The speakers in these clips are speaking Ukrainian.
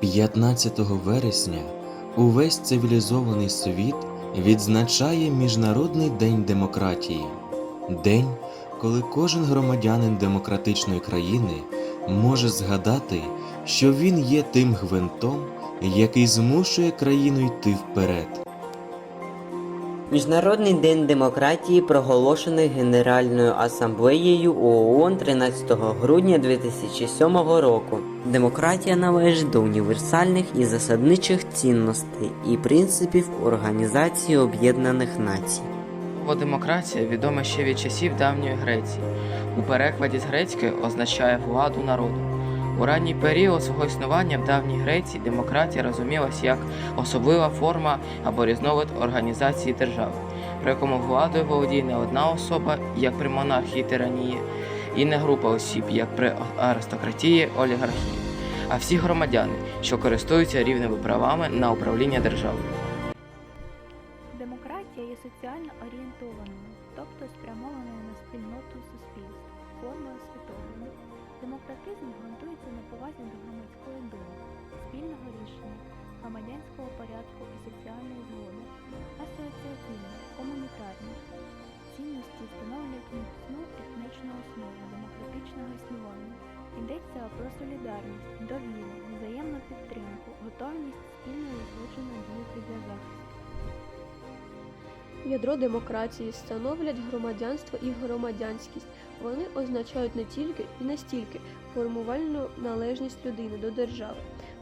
15 вересня увесь цивілізований світ відзначає Міжнародний день демократії, день, коли кожен громадянин демократичної країни може згадати, що він є тим гвинтом, який змушує країну йти вперед. Міжнародний день демократії проголошений Генеральною асамблеєю ООН 13 грудня 2007 року. Демократія належить до універсальних і засадничих цінностей і принципів Організації Об'єднаних Націй. Слово демократія відоме ще від часів давньої Греції. У перекладі з грецької означає владу народу. У ранній період свого існування в давній Греції демократія розумілась як особлива форма або різновид організації держави, при якому владою володіє не одна особа, як при монархії тиранії, і не група осіб, як при аристократії олігархії, а всі громадяни, що користуються рівними правами на управління державою. Демократія є соціально орієнтованою, тобто спрямованою на спільноту суспільств, формою. Демократизм ґрунтується на повазі до громадської думки, спільного рішення, громадянського порядку і соціальної згоди, асоціативна, комунітарна. Цінності встановлюють міцну етнічну основу демократичного існування. Йдеться про солідарність, довіру, взаємну підтримку, готовність спільно і злучено діяти для захисту. Ядро демократії становлять громадянство і громадянськість. Вони означають не тільки і не стільки формувальну належність людини до держави,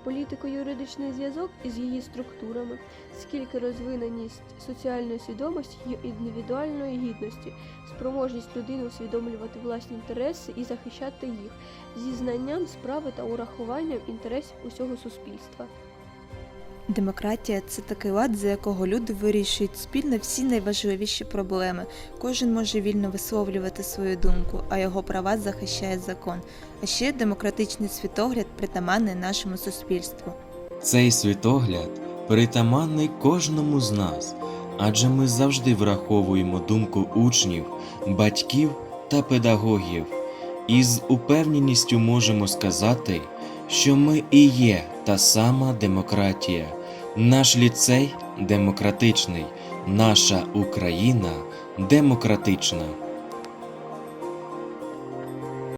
політико-юридичний зв'язок із її структурами, скільки розвиненість соціальної свідомості і індивідуальної гідності, спроможність людини усвідомлювати власні інтереси і захищати їх зі знанням справи та урахуванням інтересів усього суспільства. Демократія це такий лад, за якого люди вирішують спільно всі найважливіші проблеми. Кожен може вільно висловлювати свою думку, а його права захищає закон. А ще демократичний світогляд притаманний нашому суспільству. Цей світогляд притаманний кожному з нас, адже ми завжди враховуємо думку учнів, батьків та педагогів, і з упевненістю можемо сказати, що ми і є та сама демократія. Наш ліцей демократичний, наша Україна демократична.